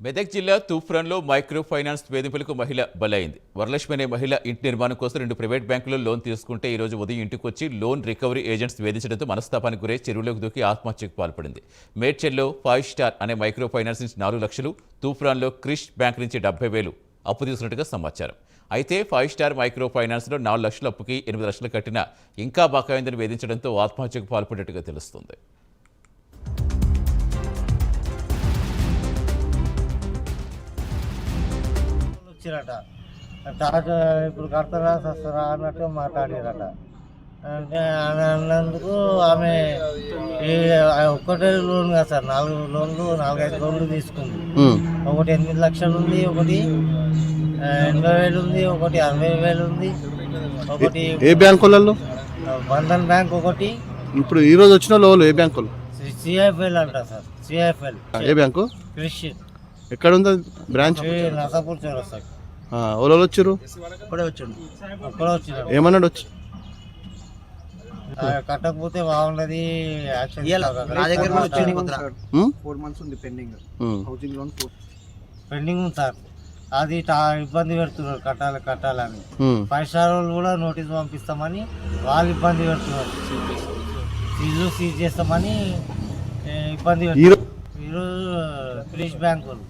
మెదక్ జిల్లా తూఫ్రాన్లో micro finance వేధింపులకు మహిళ బలైంది. వరలక్ష్మి అనే మహిళ ఇంటి నిర్మాణం కోసం రెండు ప్రైవేట్ బ్యాంకుల్లో లోన్ తీసుకుంటే ఈ రోజు ఉదయం ఇంటికి వచ్చి లోన్ రికవరీ ఏజెంట్స్ వేధించడంతో మనస్తాపానికి గురై చెరువులోకి దూకి ఆత్మహత్యకు పాల్పడింది. మేడ్చల్లో ఫైవ్ స్టార్ అనే మైక్రో ఫైనాన్స్ నుంచి నాలుగు లక్షలు తూఫ్రాన్లో క్రిష్ బ్యాంక్ నుంచి డెబ్బై వేలు అప్పు తీసుకున్నట్టుగా సమాచారం. అయితే ఫైవ్ స్టార్ మైక్రో ఫైనాన్స్లో నాలుగు లక్షల అప్పుకి ఎనిమిది లక్షలు కట్టినా ఇంకా బకాయిందని వేధించడంతో ఆత్మహత్యకు పాల్పడినట్టుగా తెలుస్తుంది. వచ్చిరట తాత ఇప్పుడు కడతారా వస్తారా అన్నట్టుగా మాట్లాడారట. అంటే ఆమె అన్నందుకు ఆమె ఈ ఒక్కటే లోన్ కదా సార్ నాలుగు లోన్లు నాలుగైదు లోన్లు తీసుకుంది. ఒకటి ఎనిమిది లక్షలు ఉంది ఒకటి ఎనభై వేలు ఉంది ఒకటి అరవై వేలు ఉంది ఒకటి ఏ బ్యాంకులలో? బంధన్ బ్యాంక్ ఒకటి. ఇప్పుడు ఈ రోజు వచ్చిన లోలు ఏ బ్యాంకులు? సిఐఎఫ్ఎల్ అంట సార్ సిఐఎఫ్ఎల్. ఏ బ్యాంకు? కృషి ఎక్కడ ఉంది బ్రాంచ్ నసాపూర్ చౌరస్తా ఓలో వచ్చారు? ఇప్పుడే వచ్చిండు. అప్పుడే వచ్చినాడు ఏమన్నాడు వచ్చి? కట్టకపోతే నా దగ్గర వచ్చింది? ఫోర్ మంత్స్ ఉంది పెండింగ్. హౌసింగ్ లోన్ పెండింగ్ ఉంది సార్. అది ఇబ్బంది పెడుతున్నారు కట్టాలి కట్టాలని. ఫైవ్ స్టార్ వాళ్ళు కూడా నోటీస్ పంపిస్తామని వాళ్ళు ఇబ్బంది పెడుతున్నారు. ఇల్లు సీజ్ చేస్తామని ఇబ్బంది పెడుతున్నారు. ఈరోజు క్రిష్ బ్యాంక్ వాళ్ళు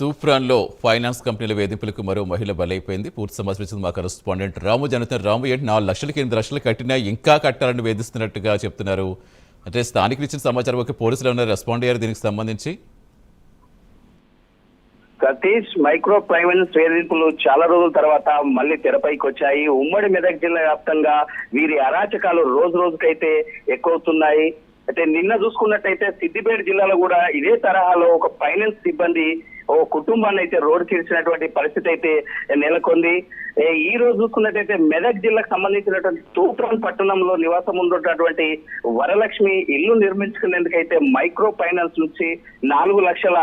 తూఫ్రాన్లో ఫైనాన్స్ కంపెనీల వేధింపులకు మరో మహిళ బలైపోయింది. పూర్తి సమాచారం మా కరస్పాండెంట్ రాము జనతన్ రాము ఏంటి నాలుగు లక్షలకి ఎనిమిది లక్షలు కట్టినా ఇంకా కట్టాలని వేధిస్తున్నట్టుగా చెప్తున్నారు. అంటే స్థానికులు ఇచ్చిన సమాచారం ఒక పోలీసులు ఏమన్నా రెస్పాండ్ అయ్యారు దీనికి సంబంధించి? సతీష్ మైక్రో ఫైనాన్స్ వేధింపులు చాలా రోజుల తర్వాత మళ్ళీ తెరపైకి వచ్చాయి. ఉమ్మడి మెదక్ జిల్లా వ్యాప్తంగా వీరి అరాచకాలు రోజు రోజుకైతే ఎక్కువవుతున్నాయి. అయితే నిన్న చూసుకున్నట్టయితే సిద్దిపేట జిల్లాలో కూడా ఇదే తరహాలో ఒక ఫైనాన్స్ సిబ్బంది ఓ కుటుంబాన్ని అయితే రోడ్డు తీర్చినటువంటి పరిస్థితి అయితే నెలకొంది. ఈ రోజు చూసుకున్నట్టయితే మెదక్ జిల్లాకు సంబంధించినటువంటి తూప్రాన్ పట్టణంలో నివాసం ఉన్నటువంటి వరలక్ష్మి ఇల్లు నిర్మించుకునేందుకైతే మైక్రో ఫైనాన్స్ నుంచి నాలుగు లక్షల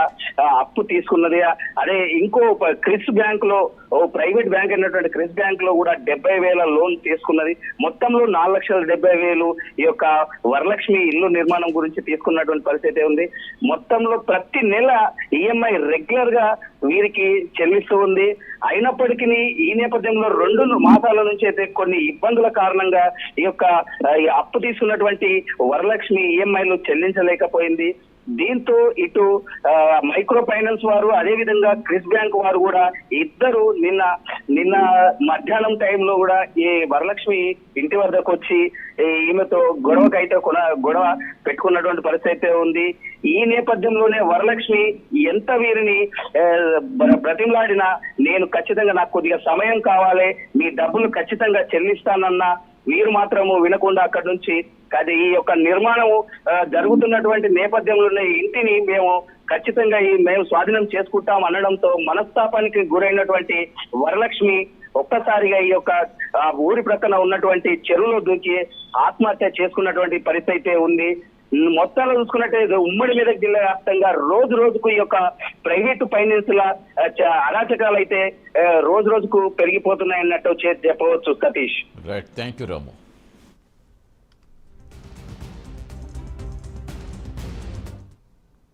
అప్పు తీసుకున్నది. అదే ఇంకో క్రిస్ బ్యాంక్లో ఓ ప్రైవేట్ బ్యాంక్ అయినటువంటి క్రిస్ బ్యాంక్లో కూడా డెబ్బై వేల లోన్ తీసుకున్నది. మొత్తంలో నాలుగు లక్షల డెబ్బై వేలు ఈ యొక్క వరలక్ష్మి ఇల్లు నిర్మాణం గురించి తీసుకున్నటువంటి పరిస్థితి ఉంది. మొత్తంలో ప్రతి నెల ఈఎంఐ రెగ్యులర్గా వీరికి చెల్లిస్తూ ఉంది. అయినప్పటికీ ఈ నేపథ్యంలో రెండు మాసాల నుంచి అయితే కొన్ని ఇబ్బందుల కారణంగా ఈ యొక్క అప్పు తీసుకున్నటువంటి వరలక్ష్మి ఈఎంఐలు చెల్లించలేకపోయింది. దీంతో ఇటు ఆ, మైక్రో ఫైనాన్స్ వారు అదే విధంగా క్రిస్ బ్యాంక్ వారు కూడా ఇద్దరు నిన్న నిన్న మధ్యాహ్నం టైంలో కూడా ఈ వరలక్ష్మి ఇంటి వద్దకు వచ్చి ఈమెతో గొడవకైతే గొడవ పెట్టుకున్నటువంటి పరిస్థితి అయితే ఉంది. ఈ నేపథ్యంలోనే వరలక్ష్మి ఎంత వీరిని బ్రతిమలాడినా నేను ఖచ్చితంగా నాకు కొద్దిగా సమయం కావాలి మీ డబ్బులు ఖచ్చితంగా చెల్లిస్తానన్నా మీరు మాత్రము వినకుండా అక్కడి నుంచి అది ఈ యొక్క నిర్మాణం జరుగుతున్నటువంటి నేపథ్యంలో ఉన్న ఇంటిని మేము ఖచ్చితంగా ఈ మేము స్వాధీనం చేసుకుంటాం అనడంతో మనస్తాపానికి గురైనటువంటి వరలక్ష్మి ఒక్కసారిగా ఈ యొక్క ఊరి ప్రక్కన ఉన్నటువంటి చెరువులో దూకి ఆత్మహత్య చేసుకున్నటువంటి పరిస్థితి అయితే ఉంది. మొత్తాలు చూసుకున్నట్టయితే ఉమ్మడి మెదక్ జిల్లా వ్యాప్తంగా రోజు రోజుకు ఈ యొక్క ప్రైవేటు ఫైనాన్స్ల ల అరాచకాలు అయితే రోజు రోజుకు పెరిగిపోతున్నాయన్నట్టు చెప్పవచ్చు Satish. Right thank you Ramu